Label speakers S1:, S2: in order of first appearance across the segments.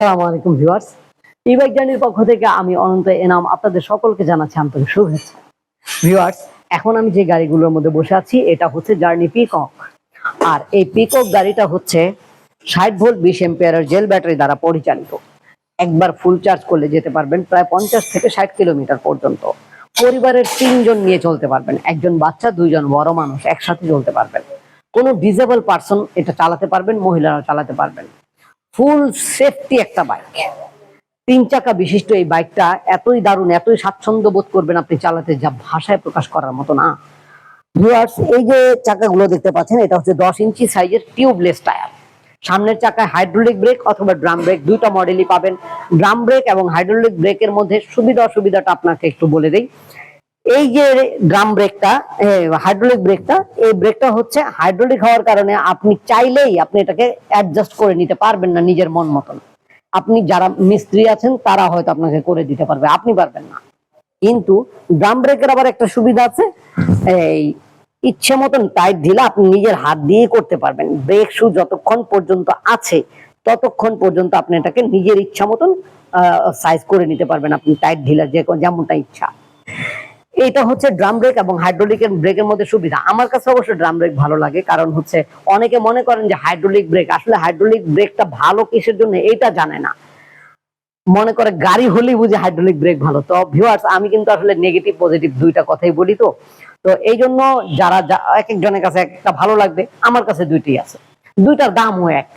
S1: আসসালামু আলাইকুম ভিউয়ার্স। ই জার্নির পক্ষ থেকে আমি অনন্ত এনাম আপনাদের সকলকে জানাচ্ছি আন্তরিক শুভেচ্ছা। ভিউয়ার্স, এখন আমি যে গাড়িগুলোর মধ্যে বসে আছি, এটা হচ্ছে জার্নি পিকক আর এই পিকক গাড়িটা হচ্ছে ষাট ভোল্ট বিশ এম্পিয়ারের জেল ব্যাটারি দ্বারা পরিচালিত। একবার ফুল চার্জ করলে যেতে পারবেন প্রায় পঞ্চাশ থেকে ষাট কিলোমিটার পর্যন্ত। পরিবারের তিনজন নিয়ে চলতে পারবেন। একজন বাচ্চা, দুইজন বড় মানুষ একসাথে চলতে পারবেন। কোনো ডিজেবল পার্সন এটা চালাতে পারবেন মহিলারা চালাতে পারবেন। ফুল সেফটি একটা বাইক তিন চাকা বিশিষ্ট এই বাইকটা এতই দারুণ, এতই স্বাচ্ছন্দ্য বোধ করবেন আপনি চালাতে, যা ভাষায় প্রকাশ করার মতো না। এই যে চাকাগুলো দেখতে পাচ্ছেন, এটা হচ্ছে দশ ইঞ্চি সাইজের টিউবলেস টায়ার সামনের চাকায় হাইড্রোলিক ব্রেক অথবা ড্রাম ব্রেক দুইটা মডেলই পাবেন। ড্রাম ব্রেক এবং হাইড্রোলিক ব্রেকের মধ্যে সুবিধা অসুবিধাটা আপনাকে একটু বলে দিই। এই যে ড্রাম ব্রেকটা হাইড্রোলিক ব্রেকটা এই ব্রেকটা হচ্ছে হাইড্রোলিক হওয়ার কারণে আপনি চাইলেই আপনি এটাকে অ্যাডজাস্ট করে নিতে পারবেন না নিজের মন মতন। আপনি যারা মিস্ত্রি আছেন, তারা হয়তো আপনাকে করে দিতে পারবে, আপনি পারবেন না। কিন্তু ড্রাম ব্রেকের আবার একটা সুবিধা আছে, এই ইচ্ছে মতন টাইট ঢিলা আপনি নিজের হাত দিয়ে করতে পারবেন। ব্রেক শু যতক্ষণ পর্যন্ত আছে, ততক্ষণ পর্যন্ত আপনি এটাকে নিজের ইচ্ছা মতন সাইজ করে নিতে পারবেন। আপনি টাইট ঢিলা যে যেমনটা ইচ্ছা। এটা হচ্ছে ড্রাম ব্রেক এবং হাইড্রোলিকের ব্রেকের মধ্যে সুবিধা। আমার কাছে অবশ্য ড্রাম ব্রেক ভালো লাগে, কারণ হচ্ছে অনেকে মনে করেন যে হাইড্রোলিক ব্রেক আসলে হাইড্রোলিক ব্রেকটা ভালো কিসের জন্য এটা জানে না। মনে করে গাড়ি হলেই বুঝে হাইড্রোলিক ব্রেক ভালো। তো ভিউয়ার্স আমি কিন্তু আসলে নেগেটিভ পজিটিভ দুইটা কথাই বলি তো। তো এই জন্য যারা এক একজনের কাছে একটা ভালো লাগবে, আমার কাছে দুইটি আছে। দুইটার দামও এক।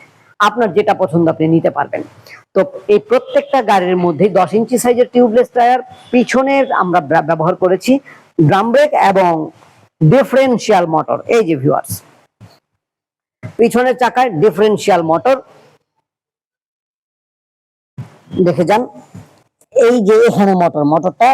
S1: আপনার যেটা পছন্দ আপনি নিতে পারবেন। তো এই প্রত্যেকটা গাড়ির মধ্যে দশ ইঞ্চি সাইজের টিউবলেস টায়ার পিছনের আমরা ব্যবহার করেছি ড্রাম ব্রেক এবং ডিফারেন্সিয়াল মোটর এই যে ভিউয়ার্স পিছনের চাকায় ডিফারেন্সিয়াল মোটর দেখে যান, এই যে এখানে মোটর মোটরটা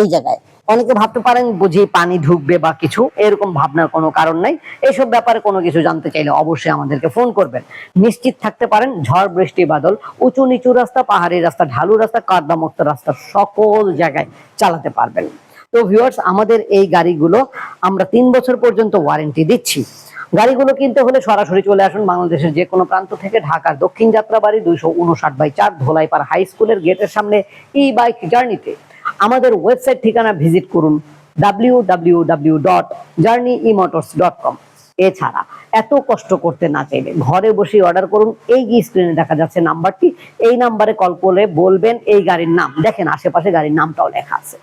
S1: এই জায়গায়। অনেকে ভাবতে পারেন বুঝি পানি ঢুকবে বা কিছু, এরকম ভাবনার কোনো কারণ নাই। এসব ব্যাপারে কোনো কিছু জানতে চাইলে অবশ্যই আমাদেরকে ফোন করবেন। নিশ্চিত থাকতে পারেন ঝড়, বৃষ্টি, বাদল, উঁচু নিচু রাস্তা, পাহাড়ি রাস্তা, ঢালু রাস্তা কাদামুক্ত রাস্তা, সকল জায়গায় চালাতে পারবেন। তো ভিউয়ার্স আমাদের এই গাড়িগুলো আমরা তিন বছর পর্যন্ত ওয়ারেন্টি দিচ্ছি। গাড়িগুলো কিনতে হলে সরাসরি চলে আসুন বাংলাদেশের যে কোনো প্রান্ত থেকে ঢাকার দক্ষিণ যাত্রাবাড়ি দুইশো উনষাট বাই চার ধোলাইপাড় হাই স্কুলের গেটের সামনে ই বাইক জার্নিতে আমাদের ওয়েবসাইট ঠিকানা ভিজিট করুন জার্নি ইমোটরস ডট কম এছাড়া এত কষ্ট করতে না চাইলে ঘরে বসে অর্ডার করুন। এই যে স্ক্রিনে দেখা যাচ্ছে নাম্বারটি এই নাম্বারে কল করে বলবেন এই গাড়ির নাম। দেখেন আশেপাশে গাড়ির নামটাও লেখা আছে।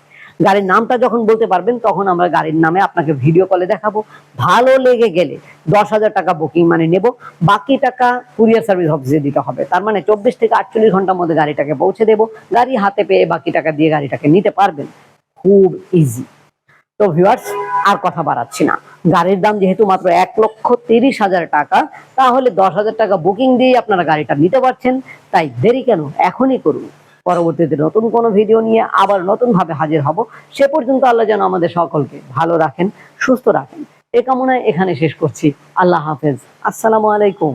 S1: গাড়ির নামটা যখন বলতে পারবেন, তখন আমরা গাড়ির নামে আপনাকে ভিডিও কলে দেখাবো। ভালো লেগে গেলে দশ হাজার টাকা বুকিং মানে নেব, বাকি টাকা কুরিয়ার সার্ভিস অফিসে দিতে হবে। তার মানে চব্বিশ থেকে আটচল্লিশ ঘণ্টার মধ্যে গাড়িটাকে পৌঁছে দেবো। গাড়ি হাতে পেয়ে বাকি টাকা দিয়ে গাড়িটাকে নিতে পারবেন। খুব ইজি তো ভিউয়ার্স আর কথা বাড়াচ্ছি না। গাড়ির দাম যেহেতু মাত্র এক লক্ষ তিরিশ হাজার টাকা, তাহলে দশ হাজার টাকা বুকিং দিয়ে আপনারা গাড়িটা নিতে পারছেন। তাই দেরি কেন? এখনই করুন। পরবর্তীতে নতুন কোনো ভিডিও নিয়ে আবার নতুন ভাবে হাজির হব। সে পর্যন্ত আল্লাহ যেন আমাদের সকলকে ভালো রাখেন, সুস্থ রাখেন। এ কামনায় এখানে শেষ করছি। আল্লাহ হাফেজ। আসসালামু আলাইকুম।